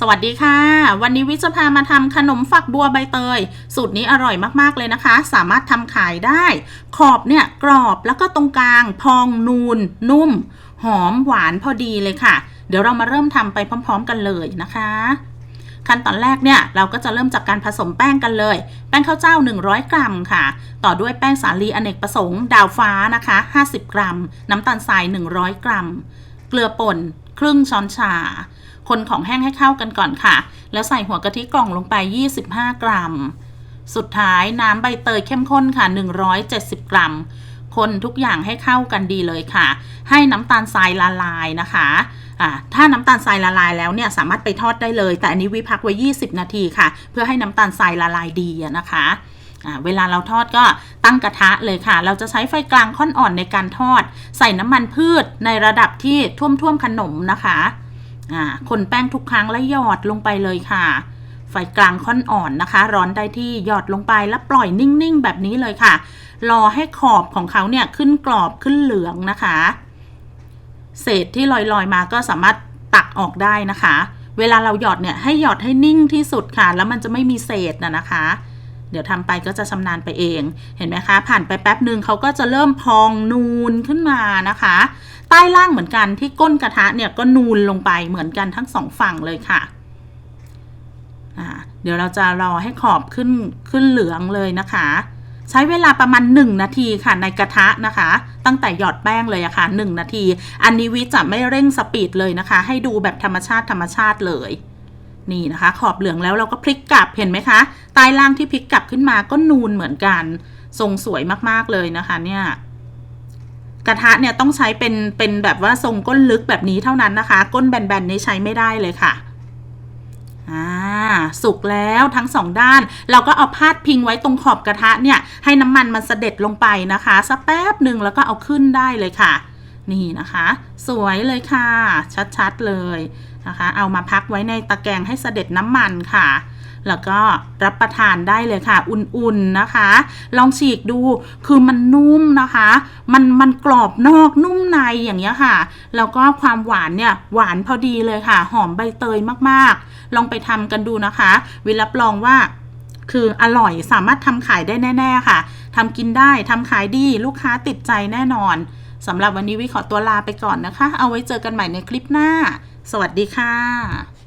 สวัสดีค่ะ วันนี้วิจะพามาทำขนมฝักบัวใบเตย สูตรนี้อร่อยมากๆเลยนะคะ สามารถทำขายได้ ขอบเนี่ยกรอบแล้วก็ตรงกลาง พองนูน นุ่ม หอมหวานพอดีเลยค่ะ เดี๋ยวเรามาเริ่มทำไปพร้อม ๆ กันเลยนะคะ ขั้นตอนแรกเนี่ยเราก็จะเริ่มจากการผสมแป้งกันเลย แป้งข้าวเจ้า 100 กรัมค่ะ ต่อด้วยแป้งสาลีอเนกประสงค์ดาวฟ้านะคะ 50 กรัม น้ำตาลทราย 100 กรัม เกลือป่น ครึ่งช้อนชา คนของแห้งให้เข้ากันก่อนค่ะ แล้วใส่หัวกะทิกล่องลงไป 25 กรัม สุดท้ายน้ำใบเตยเข้มข้นค่ะ 170 กรัม คนทุกอย่างให้เข้ากันดีเลยค่ะ ให้น้ำตาลทรายละลายนะคะถ้าน้ำตาลทรายละลายแล้วเนี่ยสามารถไปทอดได้เลย แต่อันนี้วิพักไว้ 20 นาทีค่ะ เพื่อให้น้ำตาลทรายละลายดีนะคะเวลาเราทอดก็ตั้งกระทะเลยค่ะ เราจะใช้ไฟกลางค่อนอ่อนในการทอด ใส่น้ำมันพืชในระดับที่ท่วมๆขนมนะคะ อ่าคนแป้งทุกครั้งและหยอดลงไปเลยค่ะ ไฟกลางค่อนอ่อนนะคะ ร้อนได้ที่หยอดลงไปแล้วปล่อยนิ่งๆ แบบนี้เลยค่ะ รอให้ขอบของเขาเนี่ยขึ้นกรอบขึ้นเหลืองนะคะ เศษที่ลอยๆมาก็สามารถตักออกได้นะคะ เวลาเราหยอดเนี่ยให้หยอดให้นิ่งที่สุดค่ะ แล้วมันจะไม่มีเศษนะนะคะ เดี๋ยวทำไปก็จะชำนาญไปเอง เห็นไหมคะ ผ่านไปแป๊บหนึ่งเขาก็จะเริ่มพองนูนขึ้นมานะคะ ใต้ล่างเหมือนกันที่ก้นกระทะเนี่ยก็นูนลงไปเหมือนกันทั้งสองฝั่งเลยค่ะเดี๋ยวเราจะรอให้ขอบขึ้นขึ้นเหลืองเลยนะคะ ใช้เวลาประมาณ 1 นาทีค่ะในกระทะนะคะ ตั้งแต่หยอดแป้งเลยอะค่ะ 1 นาที อันนี้วิจะไม่เร่งสปีดเลยนะคะ ให้ดูแบบธรรมชาติธรรมชาติเลย นี่นะคะ ขอบเหลืองแล้วเราก็พลิกกลับเห็นไหมคะใต้ล่างที่พลิกกลับขึ้นมาก็นูนเหมือนกัน ทรงสวยมากๆเลยนะคะ เนี่ยกระทะเนี่ยต้องใช้เป็นเป็นแบบว่าทรงก้นลึกแบบนี้เท่านั้นนะคะ ก้นแบนๆนี้ใช้ไม่ได้เลยค่ะอ่าสุกแล้วทั้งสองด้าน เราก็เอาพาดพิงไว้ตรงขอบกระทะเนี่ย ให้น้ำมันมันเสด็จลงไปนะคะสักแป๊บหนึ่งแล้วก็เอาขึ้นได้เลยค่ะ นี่นะคะ สวยเลยค่ะ ชัดๆเลย นะคะ เอามาพักไว้ในตะแกรงให้เสด็จน้ำมันค่ะ แล้วก็รับประทานได้เลยค่ะ อุ่นๆนะคะ ลองฉีกดูคือมันนุ่มนะคะ มันมันกรอบนอกนุ่มในอย่างเงี้ยค่ะ แล้วก็ความหวานเนี่ยหวานพอดีเลยค่ะ หอมใบเตยมากๆ ลองไปทำกันดูนะคะ วิรับรองว่าคืออร่อยสามารถทำขายได้แน่ ๆ ค่ะทำกินได้ทำขายดีลูกค้าติดใจแน่นอนสำหรับวันนี้วิขอตัวลาไปก่อนนะคะ เอาไว้เจอกันใหม่ในคลิปหน้า สวัสดีค่ะ